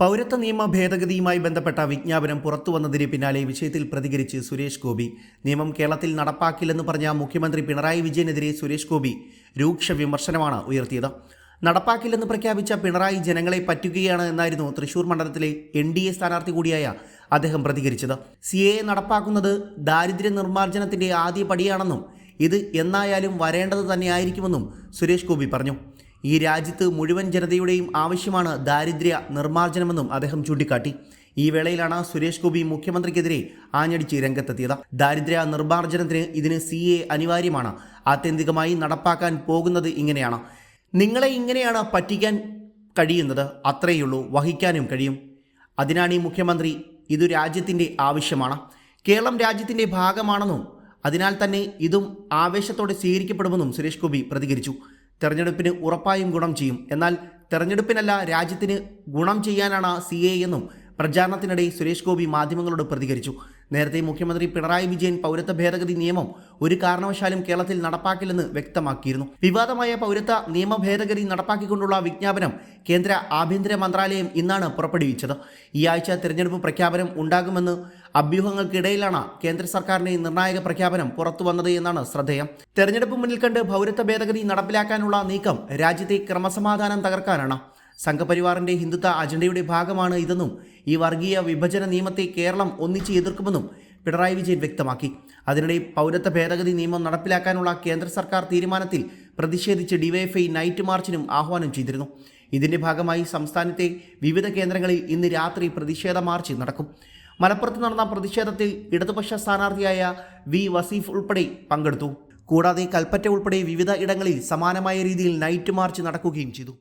പൗരത്വ നിയമ ഭേദഗതിയുമായി ബന്ധപ്പെട്ട വിജ്ഞാപനം പുറത്തുവന്നതിന് പിന്നാലെ വിഷയത്തിൽ പ്രതികരിച്ച് സുരേഷ് ഗോപി. നിയമം കേരളത്തിൽ നടപ്പാക്കില്ലെന്ന് പറഞ്ഞ മുഖ്യമന്ത്രി പിണറായി വിജയനെതിരെ സുരേഷ് ഗോപി രൂക്ഷ വിമർശനമാണ് ഉയർത്തിയത്. നടപ്പാക്കില്ലെന്ന് പ്രഖ്യാപിച്ച പിണറായി ജനങ്ങളെ പറ്റുകയാണ് എന്നായിരുന്നു തൃശൂർ മണ്ഡലത്തിലെ എൻ ഡി എ സ്ഥാനാർത്ഥി കൂടിയായ അദ്ദേഹം പ്രതികരിച്ചത്. സി എ നടപ്പാക്കുന്നത് ദാരിദ്ര്യ നിർമ്മാർജനത്തിന്റെ ആദ്യ പടിയാണെന്നും ഇത് എന്നായാലും വരേണ്ടത് തന്നെയായിരിക്കുമെന്നും സുരേഷ് ഗോപി പറഞ്ഞു. ഈ രാജ്യത്ത് മുഴുവൻ ജനതയുടെയും ആവശ്യമാണ് ദാരിദ്ര്യ നിർമ്മാർജനമെന്നും അദ്ദേഹം ചൂണ്ടിക്കാട്ടി. ഈ വേളയിലാണ് സുരേഷ് ഗോപി മുഖ്യമന്ത്രിക്കെതിരെ ആഞ്ഞടിച്ച് രംഗത്തെത്തിയത്. ദാരിദ്ര്യ നിർമ്മാർജനത്തിന് ഇതിന് സി എ അനിവാര്യമാണ്. ആത്യന്തികമായി നടപ്പാക്കാൻ പോകുന്നത് ഇങ്ങനെയാണ്. നിങ്ങളെ ഇങ്ങനെയാണ് പറ്റിക്കാൻ കഴിയുന്നത്. അത്രയുള്ളൂ വഹിക്കാനും കഴിയും. അതിനാണ് ഈ മുഖ്യമന്ത്രി ഇതു രാജ്യത്തിന്റെ ആവശ്യമാണ്. കേരളം രാജ്യത്തിന്റെ ഭാഗമാണെന്നും അതിനാൽ തന്നെ ഇതും ആവേശത്തോടെ സ്വീകരിക്കപ്പെടുമെന്നും സുരേഷ് ഗോപി പ്രതികരിച്ചു. തെരഞ്ഞെടുപ്പിന് ഉറപ്പായും ഗുണം ചെയ്യും. എന്നാൽ തെരഞ്ഞെടുപ്പിനല്ല രാജ്യത്തിന് ഗുണം ചെയ്യാനാണ് സി എ എന്നും പ്രചാരണത്തിനിടെ സുരേഷ് ഗോപി മാധ്യമങ്ങളോട് പ്രതികരിച്ചു. നേരത്തെ മുഖ്യമന്ത്രി പിണറായി വിജയൻ പൗരത്വ ഭേദഗതി നിയമം ഒരു കാരണവശാലും കേരളത്തിൽ നടപ്പാക്കില്ലെന്ന് വ്യക്തമാക്കിയിരുന്നു. വിവാദമായ പൗരത്വ നിയമ ഭേദഗതി നടപ്പാക്കിക്കൊണ്ടുള്ള വിജ്ഞാപനം കേന്ദ്ര ആഭ്യന്തര മന്ത്രാലയം ഇന്നാണ് പുറപ്പെടുവിച്ചത്. ഈ ആഴ്ച തെരഞ്ഞെടുപ്പ് പ്രഖ്യാപനം ഉണ്ടാകുമെന്ന് അഭ്യൂഹങ്ങൾക്കിടയിലാണ് കേന്ദ്ര സർക്കാരിന്റെ ഈ നിർണായക പ്രഖ്യാപനം പുറത്തു വന്നത് എന്നാണ് ശ്രദ്ധേയം. തെരഞ്ഞെടുപ്പ് മുന്നിൽ കണ്ട് പൗരത്വ ഭേദഗതി നടപ്പിലാക്കാനുള്ള നീക്കം രാജ്യത്തെ ക്രമസമാധാനം തകർക്കാനാണ്. സംഘപരിവാറിന്റെ ഹിന്ദുത്വ അജണ്ടയുടെ ഭാഗമാണ് ഇതെന്നും ഈ വർഗീയ വിഭജന നിയമത്തെ കേരളം ഒന്നിച്ച് എതിർക്കുമെന്നും പിണറായി വിജയൻ വ്യക്തമാക്കി. അതിനിടെ പൗരത്വ ഭേദഗതി നിയമം നടപ്പിലാക്കാനുള്ള കേന്ദ്ര സർക്കാർ തീരുമാനത്തിൽ പ്രതിഷേധിച്ച് ഡിവൈഎഫ്ഐ നൈറ്റ് മാർച്ചിനും ആഹ്വാനം ചെയ്തിരുന്നു. ഇതിന്റെ ഭാഗമായി സംസ്ഥാനത്തെ വിവിധ കേന്ദ്രങ്ങളിൽ ഇന്ന് രാത്രി പ്രതിഷേധ മാർച്ച് നടക്കും. മലപ്പുറത്ത് നടന്ന പ്രതിഷേധത്തിൽ ഇടതുപക്ഷ സ്ഥാനാർത്ഥിയായ വി വസീഫ് ഉൾപ്പെടെ പങ്കെടുത്തു. കൂടാതെ കൽപ്പറ്റ ഉൾപ്പെടെ വിവിധ ഇടങ്ങളിൽ സമാനമായ രീതിയിൽ നൈറ്റ് മാർച്ച് നടക്കുകയും ചെയ്തു.